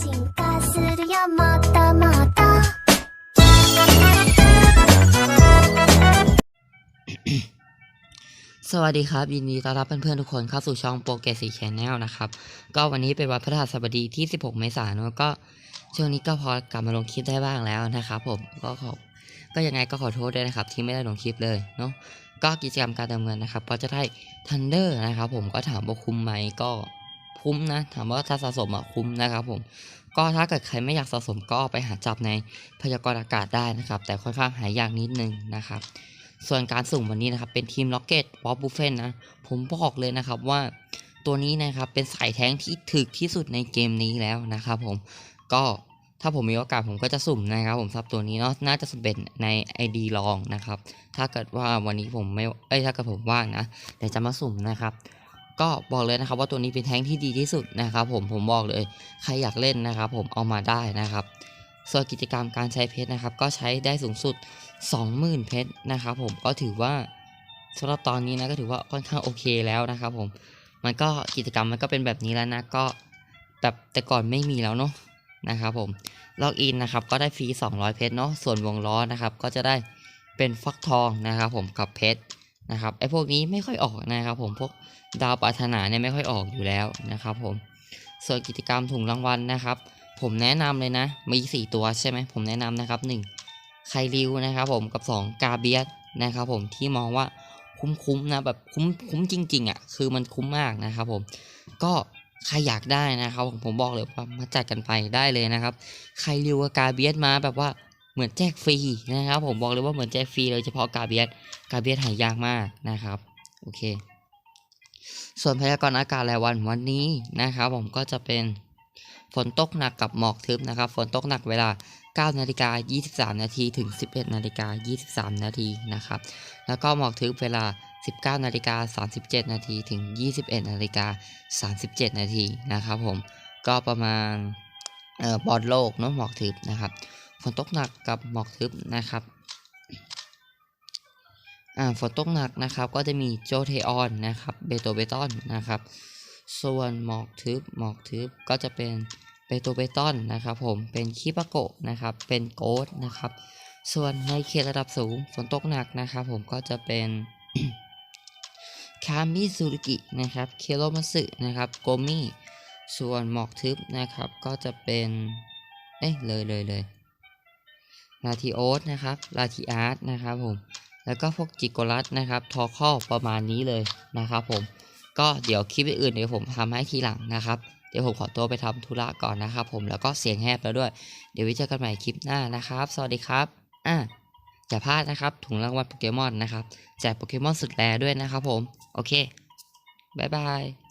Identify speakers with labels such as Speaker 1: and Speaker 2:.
Speaker 1: 進化するよもっともっと
Speaker 2: สวัสดีครับ ยินดีต้อนรับเพื่อนๆทุกคนเข้าสู่ช่องโปรเกสีแชนแนลนะครับ ก็วันนี้เป็นวันพฤหัสบดีที่ 16 เมษายนแล้วก็ช่วงนี้ก็พอกลับมาลงคลิปได้บ้างแล้วนะครับผมก็ขอก็ยังไงก็ขอโทษด้วยนะครับ ที่ไม่ได้ลงคลิปเลยเนาะก็กิจกรรมการเติมเงินนะครับ ก็จะได้ทันเดอร์นะครับผมก็ถามว่าคุ้มไหมก็ คุ้มนะถามว่าถ้าสะสมอะคุ้มนะครับผมก็ถ้าเกิดใครไม่อยากสะสมก็ไปหาจับในพยากรณ์อากาศได้นะครับ แต่ค่อนข้างหายากนิดนึงนะครับ ส่วนการสุ่มวันนี้นะครับ เป็นทีมล็อกเก็ตวอลบูเฟนนะ ผมบอกเลยนะครับว่าตัวนี้นะครับเป็นสายแท้งที่ถึกที่สุดในเกมนี้แล้วนะครับผมก็ถ้าผมมีโอกาสผมก็จะสุ่มนะครับ ผมซับตัวนี้เนาะน่าจะสุ่มเป็นใน ID ลองนะครับ ถ้าเกิดว่าวันนี้ผมไม่เอ้ยถ้าเกิดผมว่างนะเดี๋ยวจะมาสุ่มนะครับ ก็บอกเลยนะครับว่าตัวนี้เป็นแท้งที่ดีที่สุดนะครับผมผมบอกเลยใครอยากเล่นนะครับผมเอามาได้นะครับ ส่วนกิจกรรมการใช้เพชรนะครับ ก็ใช้ได้สูงสุด 20,000 เพชรนะครับผมก็ถือว่าสำหรับตอนนี้นะก็ถือว่าค่อนข้างโอเคแล้วนะครับผมมันก็กิจกรรมมันก็เป็นแบบนี้แล้วนะก็แบบแต่ก่อนไม่มีแล้วเนาะนะครับผมล็อกอินนะครับก็ได้ฟรี 200 เพชรเนาะส่วนวงล้อนะครับก็จะได้เป็นฟักทองนะครับผมกับเพชร นะครับไอ้พวกนี้ไม่ค่อยออกนะครับผมพวกดาวปรารถนาเนี่ยไม่ค่อยออกอยู่แล้วนะครับผมส่วนกิจกรรมถุงรางวัลนะครับ ผมแนะนำเลยนะ มีสี่ตัวใช่ไหมผมแนะนำนะครับหนึ่งไคริวนะครับผมกับสองกาเบียสนะครับผมที่มองว่าคุ้มๆนะแบบคุ้มคุ้มจริงๆอะคือมันคุ้มมากนะครับผมก็ใครอยากได้นะครับผมผมบอกเลยว่ามาจัดกันไปได้เลยนะครับไคริวกับกาเบียสมาแบบว่า เหมือนแจกฟรีนะครับผมบอกเลยว่าเหมือนแจกฟรีเลยเฉพาะกาเบียสกาเบียสหายากมากนะครับโอเค ส่วนพยากรณ์อากาศรายวันวันนี้นะครับผมก็จะเป็นฝนตกหนักกับหมอกทึบนะครับฝนตกหนักเวลา 9 นาฬิกา 23 นาทีถึง 11 นาฬิกา 23 นาทีนะครับแล้วก็หมอกทึบเวลา19นาฬิกา37 นาทีถึง 21นาฬิกา37 นาทีนะครับผมก็ประมาณออบอลโลกเนาะหมอกทึบนะครับ ฝนตกหนักกับหมอกทึบนะครับอ่าฝนตกหนักนะครับก็จะมีโจเทออนนะครับเบโตเบตอนนะครับ ส่วนหมอกทึบหมอกทึบก็จะเป็นเบโตเบตอนนะครับผมเป็นคิปาโกะนะครับเป็นโกดนะครับ ส่วนในเขตระดับสูงฝนตกหนักนะครับผมก็จะเป็นคามิซูรุกินะครับเคโรมัสึนะครับโกมิส่วนหมอกทึบนะครับก็จะเป็นเอ้ยเลยเลยเลย ลาทิโอสนะครับลาทิอาร์ตนะครับผมแล้วก็พวกจิโกรัสนะครับทอคอประมาณนี้เลยนะครับผมก็เดี๋ยวคลิปอื่นเดี๋ยวผมทำให้ทีหลังนะครับเดี๋ยวผมขอตัวไปทำธุระก่อนนะครับผมแล้วก็เสียงแหบแล้วด้วย เดี๋ยวไว้เจอกันใหม่คลิปหน้านะครับ สวัสดีครับอะอย่าพลาดนะครับถุงรางวัลโปเกมอนนะครับแจกโปเกมอนสุดแรด้วยนะครับผม โอเค บ๊ายบาย